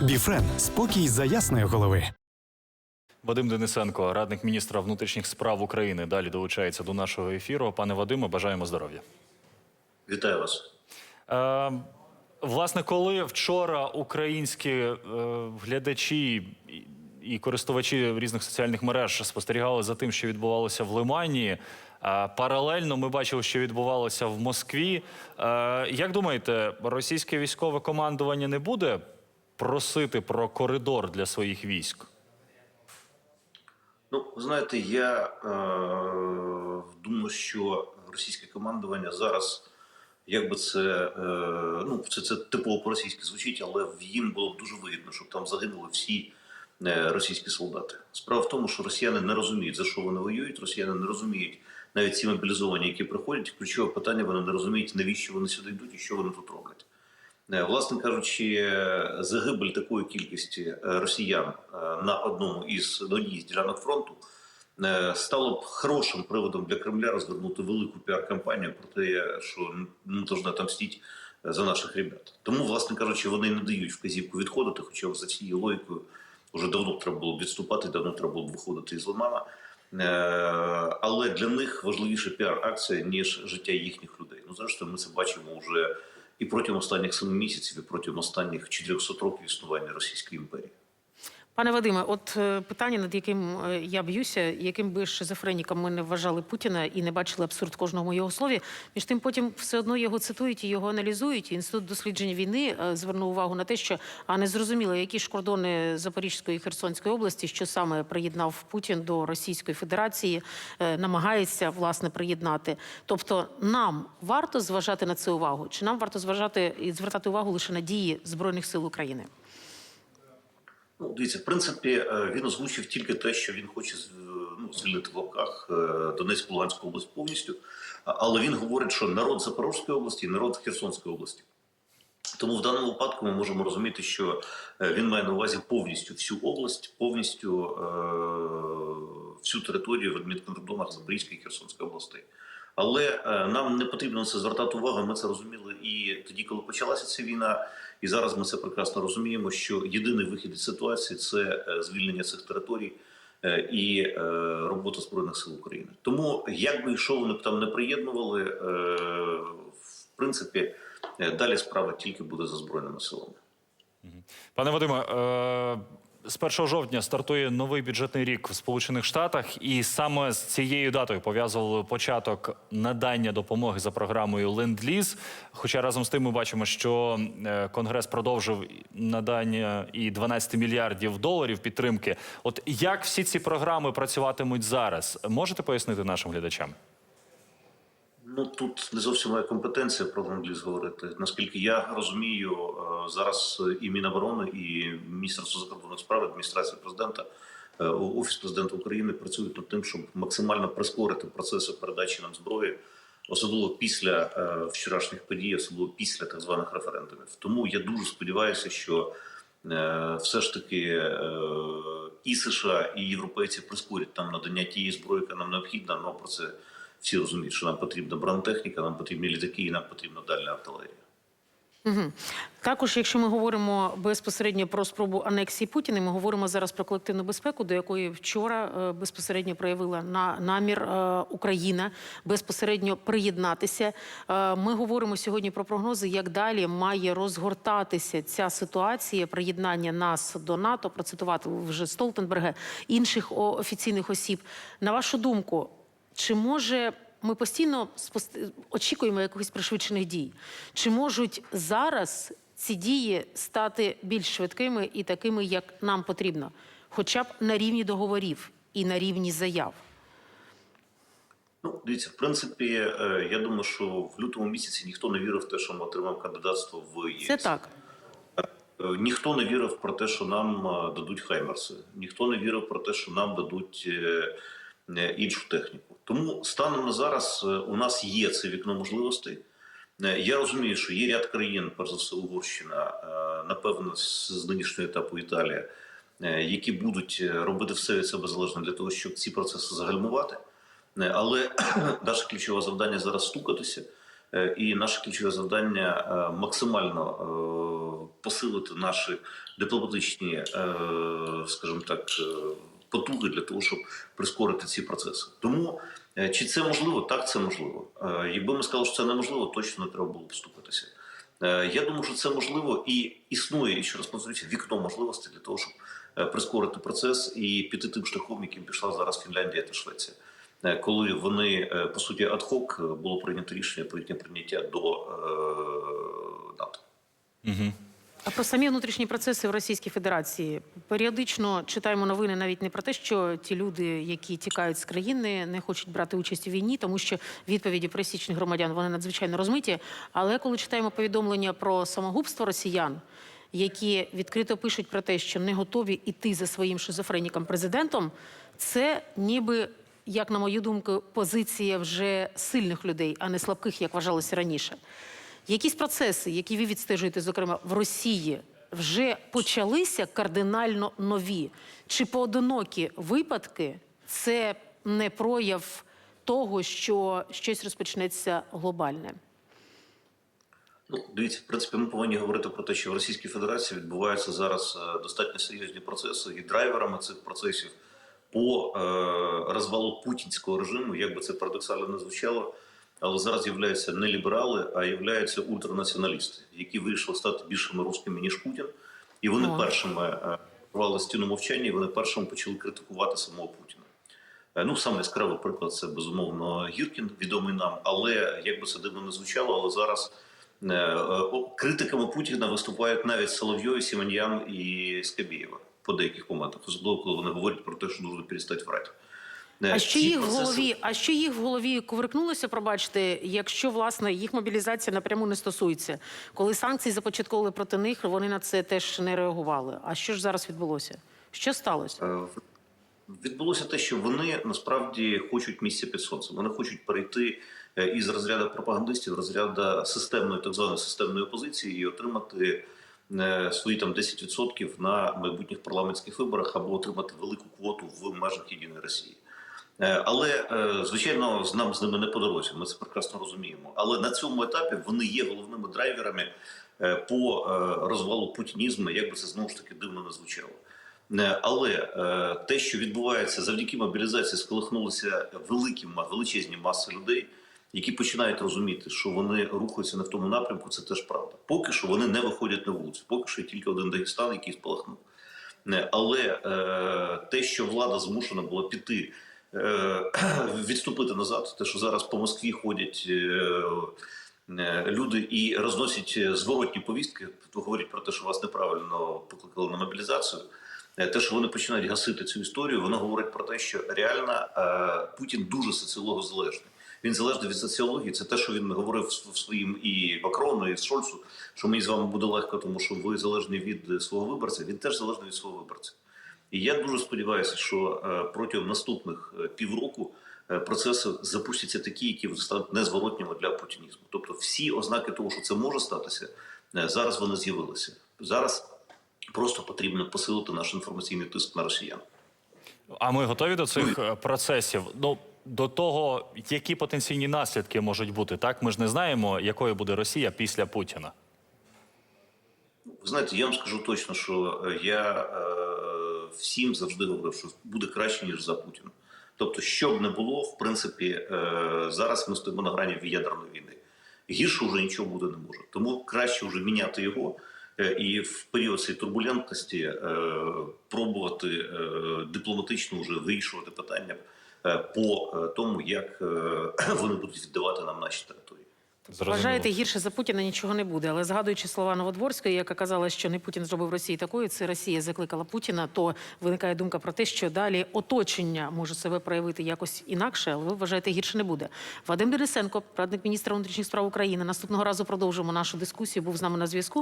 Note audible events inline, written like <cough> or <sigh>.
Біфрен спокій за ясної голови. Вадим Денисенко, радник міністра внутрішніх справ України, далі долучається до нашого ефіру. Пане Вадиме, бажаємо здоров'я. Вітаю вас. Е, власне, коли вчора українські е, глядачі і- користувачі різних соціальних мереж спостерігали за тим, що відбувалося в Лимані, е, паралельно ми бачили, що відбувалося в Москві. Е, як думаєте, російське військове командування не буде просити про коридор для своїх військ? Ну, знаєте, я е, думаю, що російське командування зараз, як це, е, ну, це, це типово по-російськи звучить, але їм було б дуже вигідно, щоб там загинули всі е, російські солдати. Справа в тому, що росіяни не розуміють, за що вони воюють, росіяни не розуміють навіть ці мобілізовані, які приходять. Ключове питання, вони не розуміють, навіщо вони сюди йдуть і що вони тут роблять. Е, Власне кажучи, загибель такої кількості е, росіян е, на одному із одній із ділянок фронту стало б хорошим приводом для Кремля розгорнути велику піар-кампанію про те, що ми повинні отомстити за наших ребят. Тому, власне кажучи, вони не дають вказівку відходити, хоча за цією логікою вже давно треба було б відступати, давно треба було б виходити із Лимана. Але для них важливіша піар-акція, ніж життя їхніх людей. Ну, зрештою, ми це бачимо вже і протягом останніх семи місяців, і протягом останніх 400 років існування Російської імперії. Пане Вадиме, от е, питання, над яким е, я б'юся, яким би шизофреніком ми не вважали Путіна і не бачили абсурд кожному його слові. Між тим, потім все одно його цитують і його аналізують. Інститут дослідження війни е, звернув увагу на те, що а не зрозуміло, які ж кордони Запорізької і Херсонської області, що саме приєднав Путін до Російської Федерації, намагається власне приєднати. Тобто, нам варто зважати на це увагу, чи нам варто зважати і звертати увагу лише на дії збройних сил України? Ну, дивіться, в принципі, е, він озвучив тільки те, що він хоче з- ну, звільнити в лапках е, Донецьку Луганську область повністю. Але він говорить, що народ Запорізької області і народ Херсонської області. Тому в даному випадку ми можемо розуміти, що е, він має на увазі повністю всю область, повністю е, всю територію в адмінкордонах Запорізької і Херсонської областей. Але е, нам не потрібно це звертати увагу. Ми це розуміли і тоді, коли почалася ця війна, і зараз ми це прекрасно розуміємо, що єдиний вихід із ситуації це е, звільнення цих територій е, і робота збройних сил України. Тому як би що вони б там не приєднували, в принципі, далі справа тільки буде за збройними силами. Пане Вадиме, з 1 жовтня стартує новий бюджетний рік в Сполучених Штатах, і саме з цією датою пов'язували початок надання допомоги за програмою Ленд-Ліз. Хоча разом з тим ми бачимо, що е, Конгрес продовжив надання і 12 мільярдів доларів підтримки. От як всі ці програми працюватимуть зараз? Можете пояснити нашим глядачам? Ну тут не зовсім моя компетенція про ленд-ліз говорити. Наскільки я розумію, е, зараз і Міноборони, і Міністерство закордонних справ, адміністрація президента, е, офіс президента України працюють над тим, щоб максимально прискорити процеси передачі нам зброї, особливо після е, вчорашніх подій, особливо після так званих референдумів. Тому я дуже сподіваюся, що все ж таки і США, і європейці прискорять нам надання тієї зброї, яка нам необхідна. Ну про це всі розуміють, що нам потрібна бронетехніка, нам потрібні літаки, і нам потрібна дальня артилерія. Угу. Також, якщо ми говоримо безпосередньо про спробу анексії Путіна, ми говоримо зараз про колективну безпеку, до якої вчора е, безпосередньо проявила на намір е, Україна безпосередньо приєднатися. Е, Ми говоримо сьогодні про прогнози, як далі має розгортатися ця ситуація приєднання нас до НАТО. Процитувати вже Столтенберга інших офіційних осіб. На вашу думку, чи може ми постійно очікуємо якихось пришвидшених дій? Чи можуть зараз ці дії стати більш швидкими і такими, як нам потрібно, хоча б на рівні договорів і на рівні заяв? Ну, дивіться, в принципі, е, я думаю, що в лютому місяці ніхто не вірив в те, що ми отримаємо кандидатство в ЄС. Це так. Е, Ніхто не вірив про те, що нам е, дадуть хаймерси. Ніхто не вірив про те, що нам дадуть іншу техніку. Тому станом на зараз е, у нас є це вікно можливостей. Е, Я розумію, що є ряд країн, перш за все, Угорщина, е, напевно, з нинішнього етапу Італія, е, які будуть е, робити все від себе залежне для того, щоб ці процеси загальмувати. Е, Але <clears throat> наше ключове завдання зараз стукатися, е, і наше ключове завдання е, максимально е, посилити наші дипломатичні, е, скажімо так, е, потуги для того, щоб прискорити ці процеси. Тому е, чи це можливо? Так, це можливо. Е, Якби ми сказали, що це неможливо, точно не треба було б вступитися. Е, Я думаю, що це можливо і існує, і ще раз повторюся, вікно можливостей для того, щоб прискорити процес і піти тим шляхом, яким пішла зараз Фінляндія та Швеція. Коли вони по суті адхок було прийнято рішення про їхнє прийняття до НАТО. Угу. А про самі внутрішні процеси в Російській Федерації періодично читаємо новини навіть не про те, що ті люди, які тікають з країни, не хочуть брати участь у війні, тому що відповіді пересічних громадян вони надзвичайно розмиті. Але коли читаємо повідомлення про самогубство росіян, які відкрито пишуть про те, що не готові іти за своїм шизофреніком президентом, це ніби. Як на мою думку, позиція вже сильних людей, а не слабких, як вважалося раніше. Якісь процеси, які ви відстежуєте, зокрема в Росії, вже почалися кардинально нові. Чи поодинокі випадки це не прояв того, що щось розпочнеться глобальне? Ну, дивіться, в принципі, ми повинні говорити про те, що в Російській Федерації відбуваються зараз е, достатньо серйозні процеси, і драйверами цих процесів по е, розвалу путінського режиму, як би це парадоксально не звучало, але зараз являються не ліберали, а являються ультранаціоналісти, які вирішили стати більшими русскими, ніж Путін. І вони О. першими е, порвали стіну мовчання, і вони першими почали критикувати самого Путіна. Е, Ну, саме яскравий приклад це безумовно Гіркін, відомий нам. Але як би це дивно не звучало, але зараз е, критиками Путіна виступають навіть Соловйов, Сімоньян і Скабєєва по деяких моментах, особливо коли вони говорять про те, що нужно перестати врати. Е, А що їх в голові? А що їх в голові коверкнулося, пробачте, якщо власне їх мобілізація напряму не стосується? Коли санкції започатковували проти них, вони на це теж не реагували. А що ж зараз відбулося? Що сталося? Е, Відбулося те, що вони насправді хочуть місця під сонцем. Вони хочуть перейти е, із розряду пропагандистів, розряду системної так званої системної опозиції і отримати свої там 10% на майбутніх парламентських виборах або отримати велику квоту в межах єдиної Росії. Е, Але е, звичайно, нам з ними не по дорозі. Ми це прекрасно розуміємо. Але на цьому етапі вони є головними драйверами е, по розвалу путінізму, як би це знову ж таки дивно не звучало. Але те, що відбувається завдяки мобілізації, сколихнулися великі величезні маси людей, які починають розуміти, що вони рухаються не в тому напрямку. Це теж правда. Поки що вони не виходять на вулицю. Поки що є тільки один Дагестан, який спалахнув. Але те, що влада змушена була піти, <clears throat> відступити назад, те, що зараз по Москві ходять. е, е, Люди і розносять е, зворотні повістки, говорять про те, що вас неправильно покликали на мобілізацію. Е, Те, що вони починають гасити цю історію, воно говорить про те, що реально е, Путін дуже соціологозалежний. Він залежний від соціології. Це те, що він говорив в своїм і Макрону, і Шольцу, що мені з вами буде легко, тому що ви залежні від е, свого виборця. Він теж залежний від свого виборця. І я дуже сподіваюся, що е, протягом наступних е, півроку е, процеси запустяться такі, які стануть незворотніми для путінізму. Тобто, всі ознаки того, що це може статися, зараз вони з'явилися. Зараз просто потрібно посилити наш інформаційний тиск на росіян. А ми готові до цих е, процесів? Ну до того, які потенційні наслідки можуть бути, так ми ж не знаємо, якою буде Росія після Путіна. Знаєте, я вам скажу точно, що я всім завжди говорив, що буде краще ніж за Путіна. Тобто, що б не було, в принципі, е, зараз ми стоїмо на грані ядерної війни. Гірше вже нічого буде не може. Тому краще вже міняти його е, і в період цієї турбулентності е, пробувати дипломатично вже вирішувати питання по тому, як <clears throat> вони будуть віддавати нам наші території. Зрозуміло. Вважаєте, гірше за Путіна нічого не буде. Але згадуючи слова Новодворської, яка казала, що не Путін зробив Росії такою, це Росія закликала Путіна, то виникає думка про те, що далі оточення може себе проявити якось інакше, але ви вважаєте, гірше не буде. Вадим Денисенко, радник міністра внутрішніх справ України. Наступного разу продовжимо нашу дискусію. Був з нами на зв'язку.